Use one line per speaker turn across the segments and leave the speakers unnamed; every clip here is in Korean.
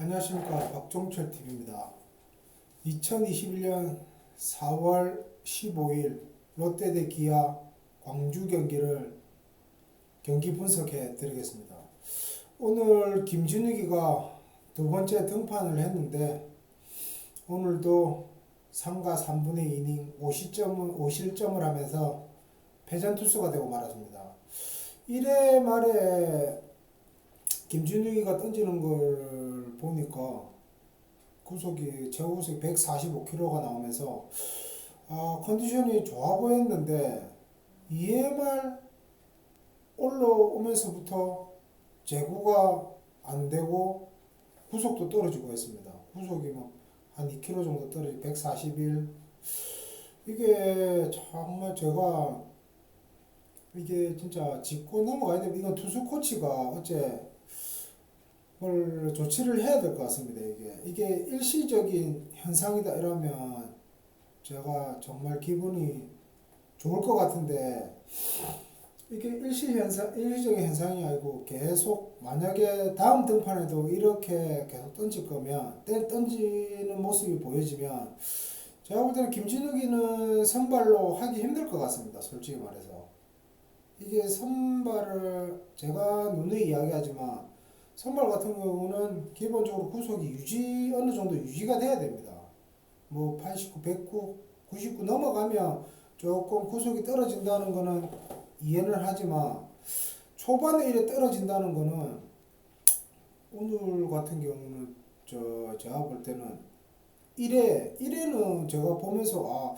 안녕하십니까 박종철 TV입니다. 2021년 4월 15일 롯데 대 기아 광주 경기를 경기 분석해 드리겠습니다. 오늘 김준욱이가 두 번째 등판을 했는데 오늘도 3과 3분의 2이닝 5실점을, 5실점을 하면서 패전 투수가 되고 말았습니다. 1회 말에 김준욱이가 던지는 걸 보니까 구속이 제구속이 145km가 나오면서 아, 컨디션이 좋아 보였는데 2회 말 올라오면서부터 제구가 안 되고 구속도 떨어지고 했습니다. 구속이 뭐한 2km 정도 떨어지 141 이게 정말 제가 이게 진짜 짚고 넘어가야 돼. 이건 투수 코치가 어 조치를 해야 될 것 같습니다. 이게 이게 일시적인 현상이다 이러면 제가 정말 기분이 좋을 것 같은데 이게 일시 현상 일시적인 현상이 아니고 계속 만약에 다음 등판에도 이렇게 계속 던질 거면 때 던지는 모습이 보여지면 제가 볼 때는 김진욱이는 선발로 하기 힘들 것 같습니다. 솔직히 말해서 이게 선발을 제가 누누이 이야기하지만 선발 같은 경우는 기본적으로 구속이 유지 어느 정도 유지가 돼야 됩니다. 뭐 89, 109, 99 넘어가면 조금 구속이 떨어진다는 거는 이해는 하지만 초반에 이래 떨어진다는 거는 오늘 같은 경우는 저 제가 볼 때는 1회 1회는 제가 보면서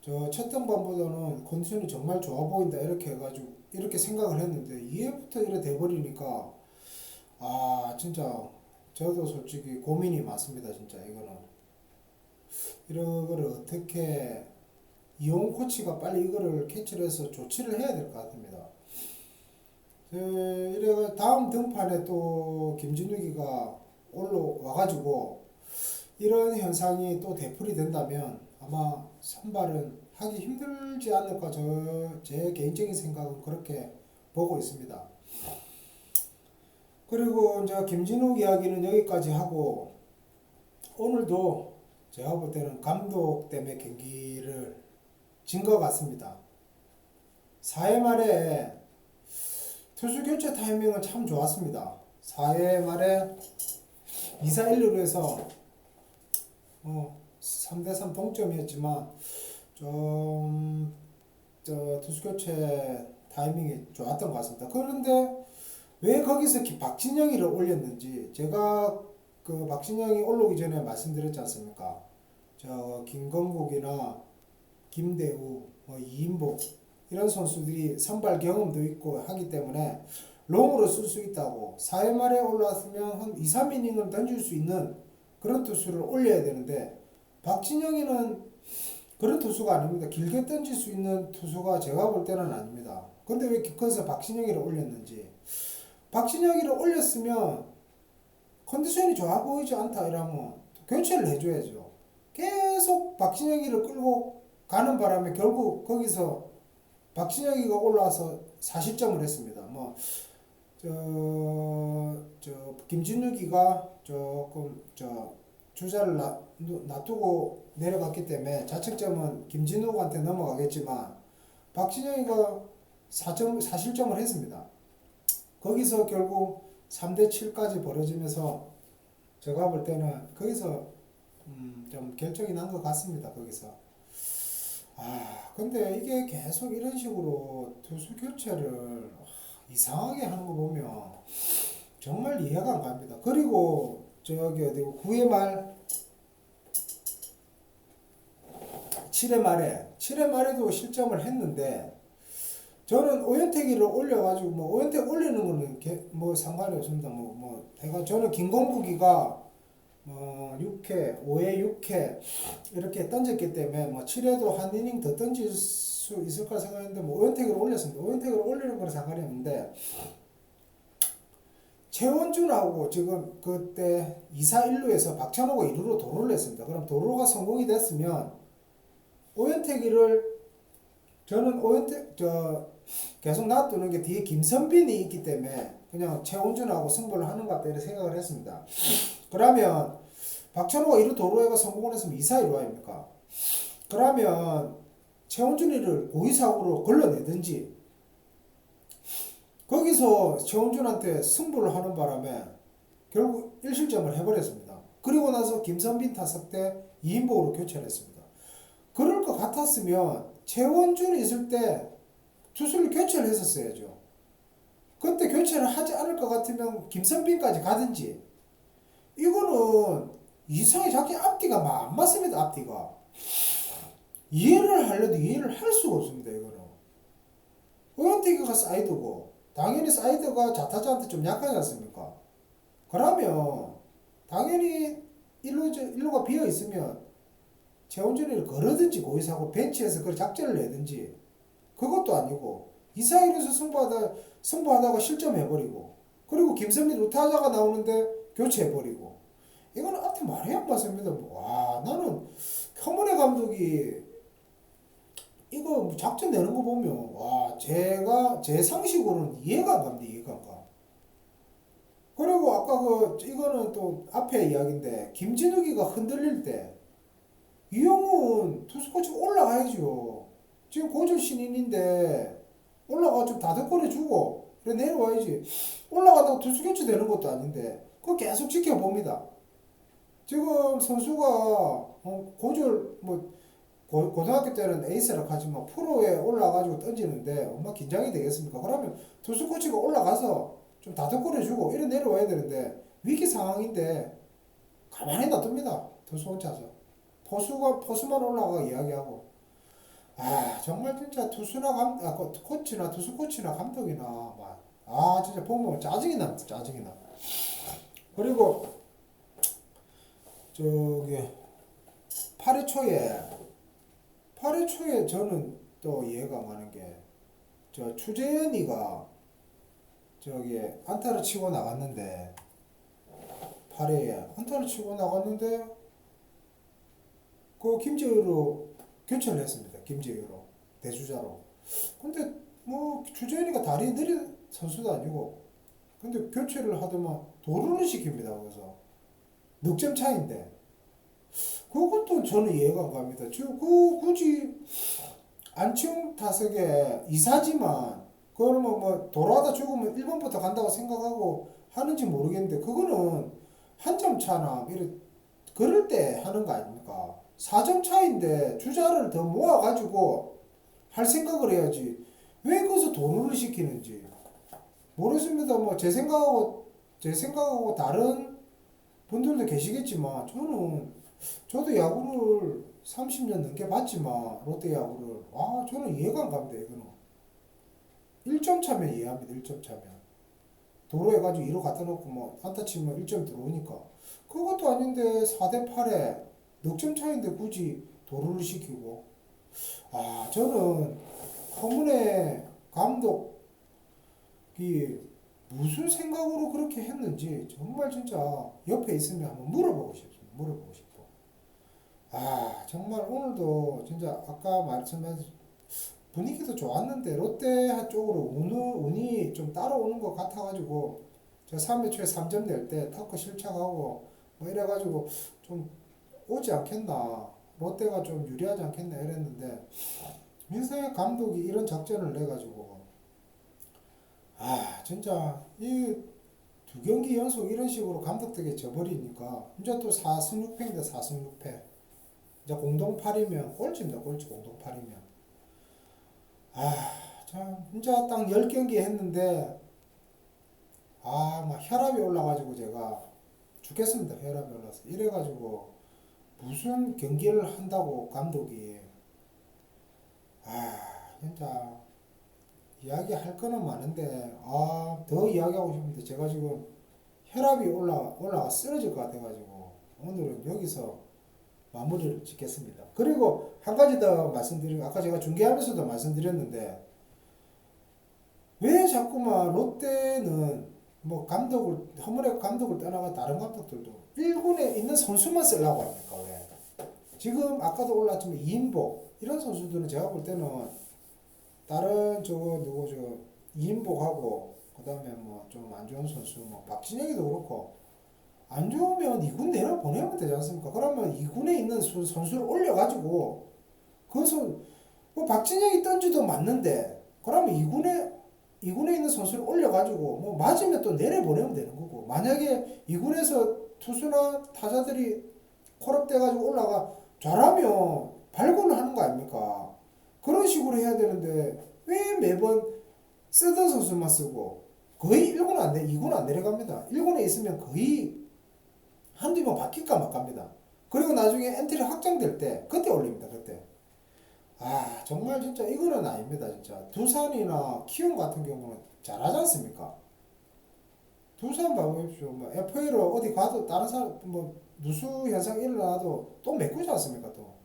아저 첫 등반보다는 컨디션이 정말 좋아 보인다 이렇게 해가지고 이렇게 생각을 했는데 2회부터 이래 돼버리니까 아 진짜 저도 솔직히 고민이 많습니다 진짜 이거는 이런 거를 어떻게 이용 코치가 빨리 이거를 캐치를 해서 조치를 해야 될 것 같습니다. 에, 이래가 다음 등판에 또 김진욱이가 올라와가지고 이런 현상이 또 되풀이 된다면 아마 선발은 하기 힘들지 않을까 저 제 개인적인 생각은 그렇게 보고 있습니다. 그리고 이제 김진욱 이야기는 여기까지 하고 오늘도 제가 볼 때는 감독 때문에 경기를 진 것 같습니다. 4회 말에 투수 교체 타이밍은 참 좋았습니다. 4회 말에 2사 1루로 해서 어, 3대3 동점이었지만 좀 저 투수 교체 타이밍이 좋았던 것 같습니다. 그런데 왜 거기서 기- 박진영이를 올렸는지 제가 그 박진영이 올라오기 전에 말씀드렸지 않습니까? 저 김건국이나 김대우, 뭐 이인복 이런 선수들이 선발 경험도 있고 하기 때문에 롱으로 쓸 수 있다고 4회 말에 올라왔으면 한 2, 3이닝을 던질 수 있는 그런 투수를 올려야 되는데 박진영이는 그런 투수가 아닙니다. 길게 던질 수 있는 투수가 제가 볼 때는 아닙니다. 근데 왜 거기서 박진영이를 올렸는지 박진영이를 올렸으면 컨디션이 좋아 보이지 않다 이러면 교체를 해줘야죠. 계속 박진영이를 끌고 가는 바람에 결국 거기서 박진영이가 올라와서 4실점을 했습니다. 뭐, 저, 저, 김진욱이가 조금, 저, 주자를 놔, 놔두고 내려갔기 때문에 자책점은 김진욱한테 넘어가겠지만, 박진영이가 4점, 4실점을 했습니다. 거기서 결국 3대 7까지 벌어지면서 제가 볼 때는 거기서 음, 좀 결정이 난 것 같습니다. 거기서. 아, 근데 이게 계속 이런 식으로 투수 교체를 아, 이상하게 하는 거 보면 정말 이해가 안 갑니다. 그리고 저기 어디 9회 말 7회 말에 7회 말에도 실점을 했는데 저는 오연택이를 올려가지고 뭐 오연택 올리는 거는 개- 뭐 상관이 없습니다. 뭐 뭐 제가 저는 김건국이가 뭐 6회, 5회, 6회 이렇게 던졌기 때문에 뭐 7회도 한 이닝 더 던질 수 있을 거라 생각했는데 뭐 오연택을 올렸습니다. 오연택을 올리는 거는 상관이 없는데 최원준하고 지금 그때 2사 1루에서 박찬호가 2루로 도루를 했습니다. 그럼 도루가 성공이 됐으면 오연택이를 저는 오연택 저 계속 놔두는 게 뒤에 김선빈이 있기 때문에 그냥 최원준하고 승부를 하는 것 같다 이렇게 생각을 했습니다. 그러면 박찬호가 이루 도로에가 성공을 했으면 2사 1루 아닙니까? 그러면 최원준이를 고의사고로 걸러내든지 거기서 최원준한테 승부를 하는 바람에 결국 1실점을 해버렸습니다. 그리고 나서 김선빈 타석 때 2인복으로 교체를 했습니다. 그럴 것 같았으면 최원준이 있을 때 투수를 교체를 했었어야죠. 그때 교체를 하지 않을 것 같으면 김선빈까지 가든지 이거는 이상하게 자기 앞뒤가 막안 맞습니다. 앞뒤가 이해를 하려도 이해를 할 수가 없습니다. 이거는 오연태기가 사이드고 당연히 사이드가 자타자한테 좀 약하지 않습니까? 그러면 당연히 일루 일루가 비어 있으면 최원준이를 걸어든지 고의사고 벤치에서 그 작전을 내든지 그것도 아니고 이사일에서 승부하다 승부하다가 실점해버리고 그리고 김선민 우타자가 나오는데 교체해버리고 이거는 앞에 말이 안 맞습니다. 와 나는 커먼의 감독이 이거 작전 내는 거 보면 와 제가 제 상식으로는 이해가 안 갑니다. 이해가 안 가. 그리고 아까 그 이거는 또 앞에 이야기인데 김진욱이가 흔들릴 때 이영훈 투수 코치가 올라가야죠. 지금 고졸 신인인데 올라가 좀 다득거려 주고 그래 내려와야지. 올라가다가 투수 교체 되는 것도 아닌데 그거 계속 지켜봅니다. 지금 선수가 어, 고졸 뭐 고, 고등학교 때는 에이스라 하지만 프로에 올라가지고 던지는데 얼마 긴장이 되겠습니까? 그러면 투수 코치가 올라가서 좀 다독거려 주고 이래 내려와야 되는데 위기 상황인데 가만히 놔둡니다. 투수 혼자서 포수가 포수만 올라가 이야기하고 아 정말 진짜 투수나 감 아, 코- 코치나 투수 코치나 감독이나 막아 진짜 보면 짜증이 납니다. 짜증이 나. 그리고 저기 8회 초에 8회 초에 저는 또 이해가 안 가는 게 저 추재현이가 저기 안타를 치고 나갔는데 8회에 안타를 치고 나갔는데 그 김재유로 교체를 했습니다. 김재유로 대주자로. 근데 뭐 추재현이가 다리 느린 선수도 아니고 근데 교체를 하더만 도루를 시킵니다. 거기서 넉점 차인데 그것도 저는 이해가 안 갑니다. 저그 굳이 안치홍 타석에 이사지만 그거는 뭐, 뭐 돌아다 죽으면 1번부터 간다고 생각하고 하는지 모르겠는데 그거는 한 점 차나 이래 그럴 때 하는 거 아닙니까? 4점 차인데 주자를 더 모아가지고 할 생각을 해야지. 왜 거기서 도루를 시키는지. 모르겠습니다. 뭐 제 생각하고 제 생각하고 다른 분들도 계시겠지만 저는 저도 야구를 30년 넘게 봤지만 롯데 야구를. 와 저는 이해가 안 갑니다 이거는. 1점 차면 이해합니다 1점 차면. 도로 해가지고 2루 갖다 놓고 뭐 안타 치면 1점 들어오니까. 그것도 아닌데 4대 8에 넉점 차인데 굳이 도루를 시키고. 아 저는 허문의 감독이 무슨 생각으로 그렇게 했는지 정말 진짜 옆에 있으면 한번 물어보고 싶습니다. 물어보고 싶어 아 정말 오늘도 진짜 아까 말씀한 분위기도 좋았는데 롯데 쪽으로 운이, 좀 따라오는 것 같아가지고 저 3회 초에 3점 낼 때 타크 실착하고 뭐 이래가지고 좀 오지 않겠나 롯데가 좀 유리하지 않겠나 이랬는데 민상의 감독이 이런 작전을 내가지고 아 진짜 이 두 경기 연속 이런 식으로 감독에게 져버리니까 이제 또 4승 6패인데 4승 6패 이제 공동 8이면 꼴찌입니다. 꼴찌 공동 8이면. 아, 참 진짜 딱 10경기 했는데 아, 막 혈압이 올라가지고 제가 죽겠습니다. 혈압이 올라서. 이래 가지고 무슨 경기를 한다고 감독이 아, 진짜 이야기할 거는 많은데 아, 더 이야기하고 싶은데 제가 지금 혈압이 올라 올라가 쓰러질 것 같아 가지고 오늘은 여기서 마무리를 짓겠습니다. 그리고 한 가지 더 말씀드리고 아까 제가 중계하면서도 말씀드렸는데 왜 자꾸만 롯데는 뭐 감독을 허물의 감독을 떠나가 다른 감독들도 1군에 있는 선수만 쓰려고 합니까 왜? 지금 아까도 올랐지만 이인복 이런 선수들은 제가 볼 때는 다른 저거 누구 저 이인복하고 그 다음에 뭐 좀 안 좋은 선수 뭐 박진영이도 그렇고 안 좋으면 2군 내려 보내면 되지 않습니까? 그러면 2군에 있는 수- 선수를 올려가지고 그것은 뭐 박진영이 던지도 맞는데 그러면 2군에 2군에 있는 선수를 올려가지고 뭐 맞으면 또 내려 보내면 되는 거고 만약에 2군에서 투수나 타자들이 콜업돼가지고 올라가 잘하면 발권을 하는 거 아닙니까? 그런 식으로 해야 되는데 왜 매번 쓰던 선수만 쓰고 거의 1군 안 내, 2군 안 내려갑니다. 1군에 있으면 거의 한두 번 바뀔까 말까입니다. 그리고 나중에 엔트리 확정될 때 그때 올립니다. 그때. 아 정말 진짜 이거는 아닙니다. 진짜 두산이나 키움 같은 경우는 잘하지 않습니까? 두산 봐보십시오. 뭐 FA로 어디 가도 다른 사람 뭐 누수 현상 일어나도 또 메꾸지 않습니까? 또.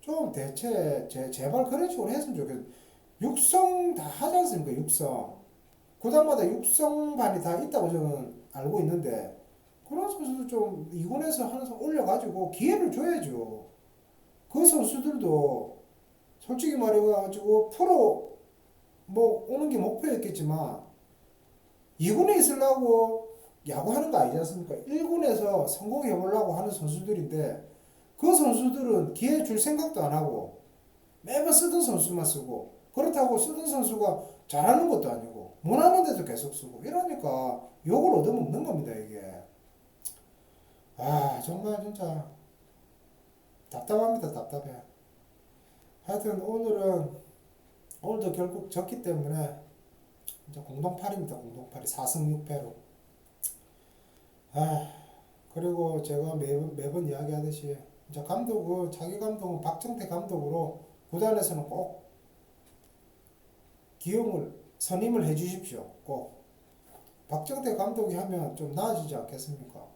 좀 대체 제, 제발 그런 식으로 했으면 좋겠 육성 다 하지 않습니까? 육성. 구단마다 육성반이 다 있다고 저는 알고 있는데 그런 선수들 좀 이군에서 선 올려가지고 기회를 줘야죠. 그 선수들도 솔직히 말해가지고 프로 뭐 오는 게 목표였겠지만 2군에 있으려고 야구하는 거 아니지 않습니까? 1군에서 성공해 보려고 하는 선수들인데 그 선수들은 기회 줄 생각도 안 하고 매번 쓰던 선수만 쓰고 그렇다고 쓰던 선수가 잘하는 것도 아니고 못하는데도 계속 쓰고 이러니까 욕을 얻어먹는 겁니다 이게. 아 정말 진짜 답답합니다 답답해. 하여튼 오늘은 오늘도 결국 졌기 때문에 이제 공동팔입니다 공동팔이. 4승 6패로 아 그리고 제가 매번 매번 이야기하듯이 이제 감독은 자기 감독은 박정태 감독으로 구단에서는 꼭 기용을 선임을 해 주십시오. 꼭 박정태 감독이 하면 좀 나아지지 않겠습니까?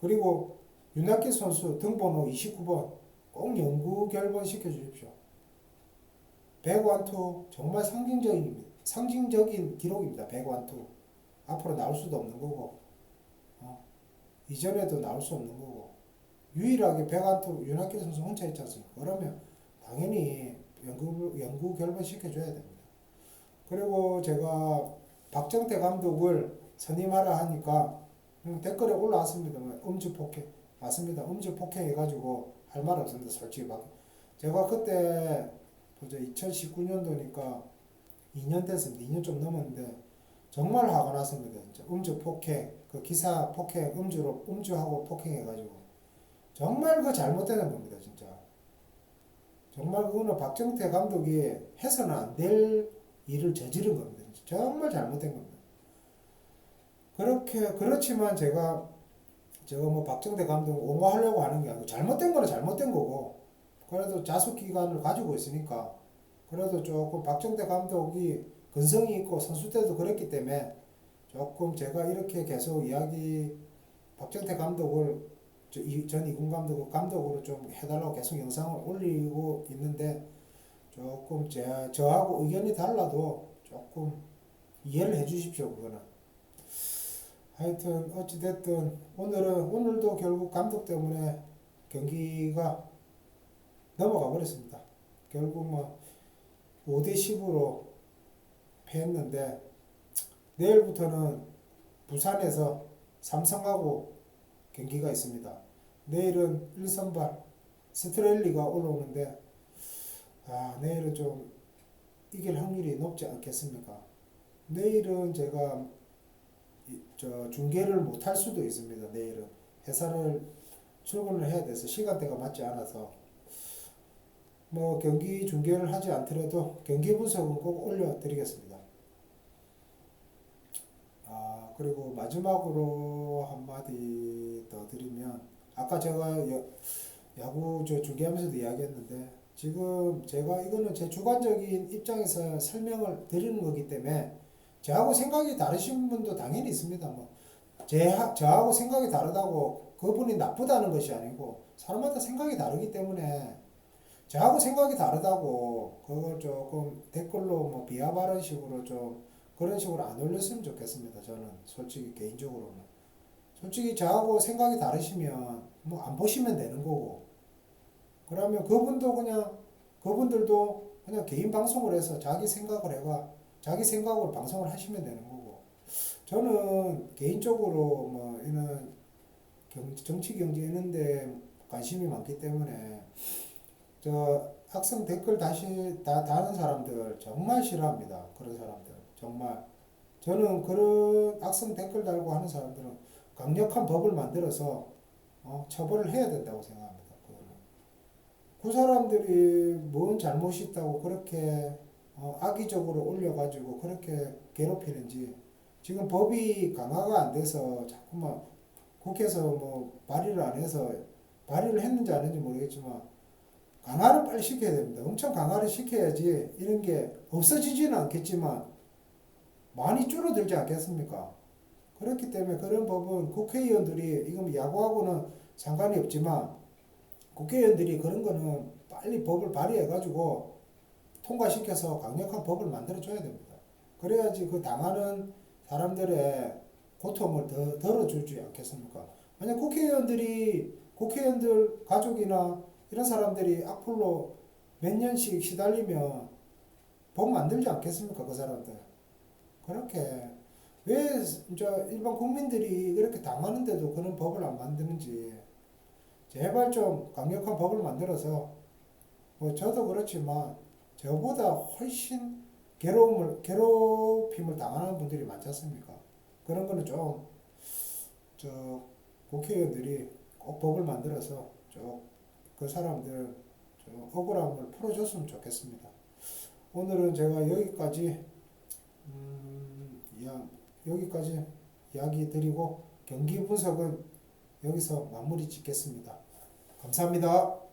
그리고 윤학기 선수 등번호 29번 꼭 연구 결번 시켜 주십시오. 백완투 정말 상징적인 상징적인 기록입니다. 백완투 앞으로 나올 수도 없는 거고 어, 이전에도 나올 수 없는 거고 유일하게 백완투 윤학기 선수 혼자 있지 않습니까? 그러면 당연히 연구 연구 결번 시켜 줘야 됩니다. 그리고 제가 박정태 감독을 선임하라 하니까 음, 댓글에 올라왔습니다. 뭐 음주 폭행 맞습니다. 음주 폭행 해가지고 할 말 없습니다. 솔직히 막 제가 그때 보자 2019년도니까 2년 됐습니다. 2년 좀 넘었는데 정말 화가 났습니다. 음주 폭행 그 기사 폭행 음주로 음주하고 폭행해가지고 정말 그 잘못되는 겁니다. 진짜 정말 그거는 박정태 감독이 해서는 안 될 일을 저지른 겁니다. 정말 잘못된 겁니다. 그렇게 그렇지만 제가 제가 뭐 박정태 감독 옹호하려고 하는 게 아니고 잘못된 거는 잘못된 거고 그래도 자숙 기간을 가지고 있으니까 그래도 조금 박정태 감독이 근성이 있고 선수 때도 그랬기 때문에 조금 제가 이렇게 계속 이야기 박정태 감독을 전 이군 감독을 감독으로 좀 해달라고 계속 영상을 올리고 있는데 조금 제, 저하고 의견이 달라도 조금 이해를 해 주십시오 그거는. 하여튼 어찌됐든 오늘은 오늘도 결국 감독 때문에 경기가 넘어가 버렸습니다. 결국 뭐 5대 10으로 패했는데 내일부터는 부산에서 삼성하고 경기가 있습니다 내일은 1선발 스트렐리가 올라오는데 아, 내일은 좀 이길 확률이 높지 않겠습니까? 내일은 제가 이- 저 중계를 못할 수도 있습니다. 내일은 회사를 출근을 해야 돼서 시간대가 맞지 않아서 뭐 경기 중계를 하지 않더라도 경기 분석은 꼭 올려드리겠습니다. 아 그리고 마지막으로 한마디 더 드리면 아까 제가 여, 야구 저 중계하면서도 이야기했는데 지금 제가 이거는 제 주관적인 입장에서 설명을 드리는 거기 때문에 저하고 생각이 다르신 분도 당연히 있습니다. 뭐 제, 저하고 생각이 다르다고 그분이 나쁘다는 것이 아니고 사람마다 생각이 다르기 때문에 저하고 생각이 다르다고 그걸 조금 댓글로 뭐 비하 발언 식으로 좀 그런 식으로 안 올렸으면 좋겠습니다. 저는 솔직히 개인적으로는 솔직히 저하고 생각이 다르시면 뭐 안 보시면 되는 거고 그러면 그분도 그냥 그분들도 그냥 개인 방송을 해서 자기 생각을 해가 자기 생각으로 방송을 하시면 되는 거고 저는 개인적으로 뭐 이런 경, 정치 경제 이런데 관심이 많기 때문에 저 학생 댓글 다시 다 다는 사람들 정말 싫어합니다. 그런 사람들 정말 저는 그런 학생 댓글 달고 하는 사람들은 강력한 법을 만들어서 어, 처벌을 해야 된다고 생각합니다. 그거는. 그 사람들이 뭔 잘못이 있다고 그렇게 어, 악의적으로 올려가지고 그렇게 괴롭히는지 지금 법이 강화가 안 돼서 자꾸만 국회에서 뭐 발의를 안 해서 발의를 했는지 안 했는지 모르겠지만 강화를 빨리 시켜야 됩니다. 엄청 강화를 시켜야지 이런 게 없어지지는 않겠지만 많이 줄어들지 않겠습니까? 그렇기 때문에 그런 법은 국회의원들이 이건 야구하고는 상관이 없지만 국회의원들이 그런 거는 빨리 법을 발의해가지고 통과시켜서 강력한 법을 만들어줘야 됩니다. 그래야지 그 당하는 사람들의 고통을 더 덜어주지 않겠습니까? 만약 국회의원들이 국회의원들 가족이나 이런 사람들이 악플로 몇 년씩 시달리면 법 만들지 않겠습니까? 그 사람들. 그렇게 왜저 일반 국민들이 그렇게 당하는데도 그런 법을 안 만드는지 제발 좀 강력한 법을 만들어서 뭐 저도 그렇지만 저보다 훨씬 괴로움을 괴롭힘을 당하는 분들이 많지 않습니까? 그런 거는 좀 저 국회의원들이 꼭 법을 만들어서 좀그 사람들 좀 억울함을 풀어줬으면 좋겠습니다. 오늘은 제가 여기까지 음, 야, 여기까지 이야기 드리고 경기 분석은 여기서 마무리 짓겠습니다. 감사합니다.